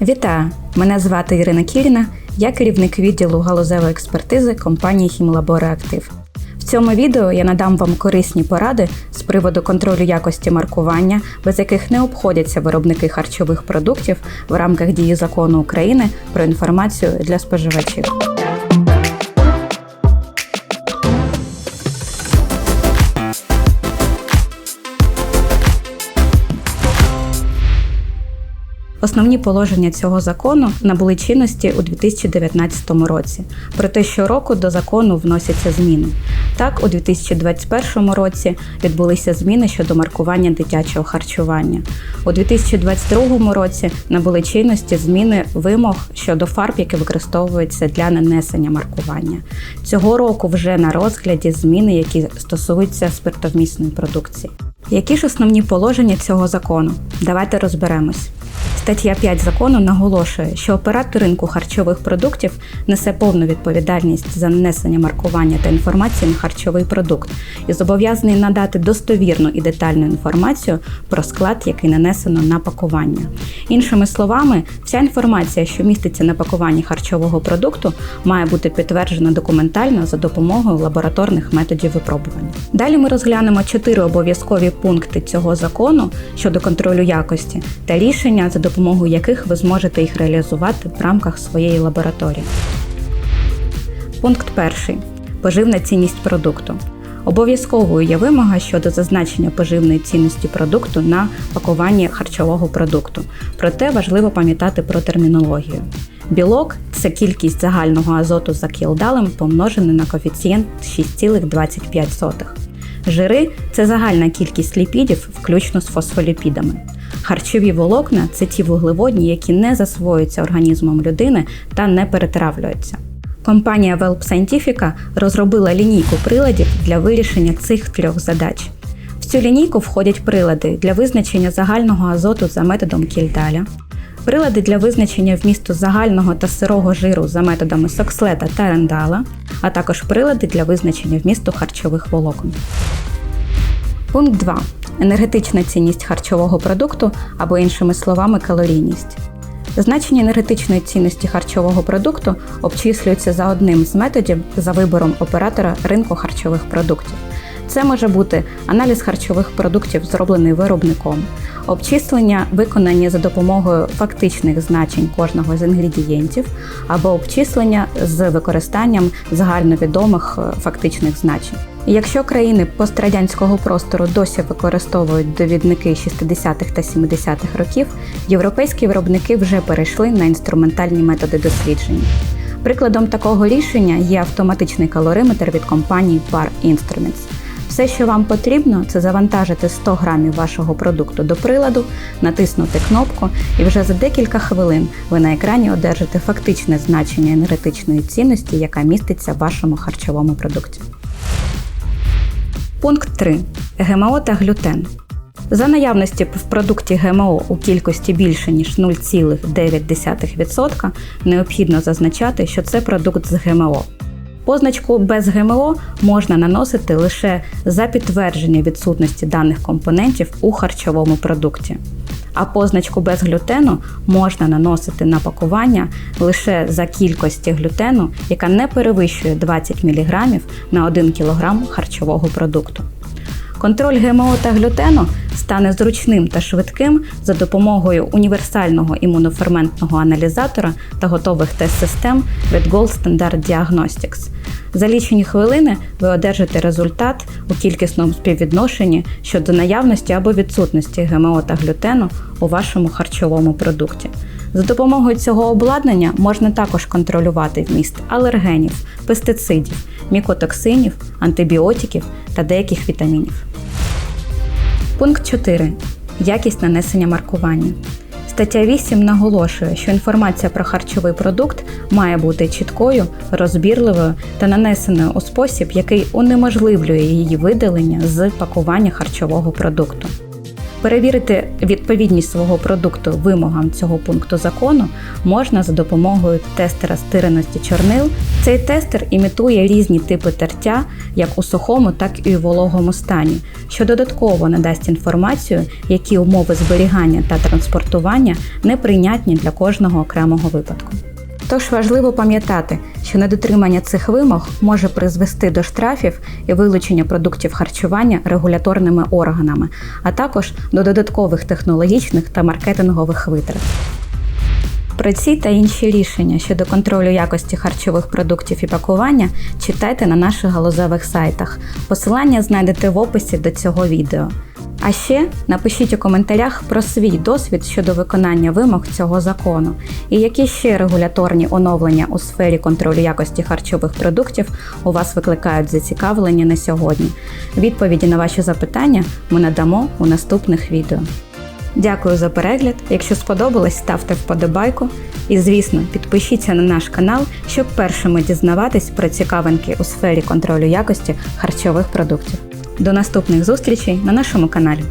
Вітаю! Мене звати Ірина Кіріна, я керівник відділу галузевої експертизи компанії Хімлабори Актив. В цьому відео я надам вам корисні поради з приводу контролю якості маркування, без яких не обходяться виробники харчових продуктів в рамках дії закону України про інформацію для споживачів. Основні положення цього закону набули чинності у 2019 році. Проте щороку до закону вносяться зміни. Так, у 2021 році відбулися зміни щодо маркування дитячого харчування. У 2022 році набули чинності зміни вимог щодо фарб, які використовуються для нанесення маркування. Цього року вже на розгляді зміни, які стосуються спиртовмісної продукції. Які ж основні положення цього закону? Давайте розберемось. Стаття 5 закону наголошує, що оператор ринку харчових продуктів несе повну відповідальність за нанесення маркування та інформації на харчовий продукт і зобов'язаний надати достовірну і детальну інформацію про склад, який нанесено на пакування. Іншими словами, вся інформація, що міститься на пакуванні харчового продукту, має бути підтверджена документально за допомогою лабораторних методів випробування. Далі ми розглянемо чотири обов'язкові пункти цього закону щодо контролю якості та рішення за допомогою яких ви зможете їх реалізувати в рамках своєї лабораторії. Пункт перший. Поживна цінність продукту. Обов'язковою є вимога щодо зазначення поживної цінності продукту на пакуванні харчового продукту. Проте важливо пам'ятати про термінологію. Білок це кількість загального азоту за кілдалем помножений на коефіцієнт 6,25. Жири це загальна кількість ліпідів, включно з фосфоліпідами. Харчові волокна це ті вуглеводні, які не засвоюються організмом людини та не перетравлюються. Компанія Welp Scientific розробила лінійку приладів для вирішення цих трьох задач. В цю лінійку входять прилади для визначення загального азоту за методом кільдаля, прилади для визначення вмісту загального та сирого жиру за методами сокслета та рендала, а також прилади для визначення вмісту харчових волокон. Пункт 2. Енергетична цінність харчового продукту або, іншими словами, калорійність. Значення енергетичної цінності харчового продукту обчислюється за одним з методів за вибором оператора ринку харчових продуктів. Це може бути аналіз харчових продуктів, зроблений виробником, обчислення, виконані за допомогою фактичних значень кожного з інгредієнтів, або обчислення з використанням загальновідомих е, фактичних значень. Якщо країни пострадянського простору досі використовують довідники 60-х та 70-х років, європейські виробники вже перейшли на інструментальні методи дослідження. Прикладом такого рішення є автоматичний калориметр від компанії Par Instruments. Все, що вам потрібно, це завантажити 100 грамів вашого продукту до приладу, натиснути кнопку, і вже за декілька хвилин ви на екрані одержите фактичне значення енергетичної цінності, яка міститься в вашому харчовому продукті. Пункт 3. ГМО та глютен. За наявності в продукті ГМО у кількості більше ніж 0,9% необхідно зазначати, що це продукт з ГМО. Позначку без ГМО можна наносити лише за підтвердження відсутності даних компонентів у харчовому продукті. А позначку без глютену можна наносити на пакування лише за кількості глютену, яка не перевищує 20 мг на 1 кг харчового продукту. Контроль ГМО та глютену стане зручним та швидким за допомогою універсального імуноферментного аналізатора та готових тест-систем від Gold Standard Diagnostics. За лічені хвилини ви одержите результат у кількісному співвідношенні щодо наявності або відсутності ГМО та глютену у вашому харчовому продукті. За допомогою цього обладнання можна також контролювати вміст алергенів, пестицидів, мікотоксинів, антибіотиків та деяких вітамінів. Пункт 4. Якість нанесення маркування. Стаття 8 наголошує, що інформація про харчовий продукт має бути чіткою, розбірливою та нанесеною у спосіб, який унеможливлює її видалення з пакування харчового продукту. Перевірити відповідність свого продукту вимогам цього пункту закону можна за допомогою тестера стиреності чорнил. Цей тестер імітує різні типи тертя, як у сухому, так і у вологому стані, що додатково надасть інформацію, які умови зберігання та транспортування неприйнятні для кожного окремого випадку. Тож важливо пам'ятати, що недотримання цих вимог може призвести до штрафів і вилучення продуктів харчування регуляторними органами, а також до додаткових технологічних та маркетингових витрат. Про ці та інші рішення щодо контролю якості харчових продуктів і пакування читайте на наших галузевих сайтах. Посилання знайдете в описі до цього відео. А ще напишіть у коментарях про свій досвід щодо виконання вимог цього закону і які ще регуляторні оновлення у сфері контролю якості харчових продуктів у вас викликають зацікавлення на сьогодні. Відповіді на ваші запитання ми надамо у наступних відео. Дякую за перегляд. Якщо сподобалось, ставте вподобайку. І, звісно, підпишіться на наш канал, щоб першими дізнаватись про цікавинки у сфері контролю якості харчових продуктів. До наступних зустрічей на нашому каналі.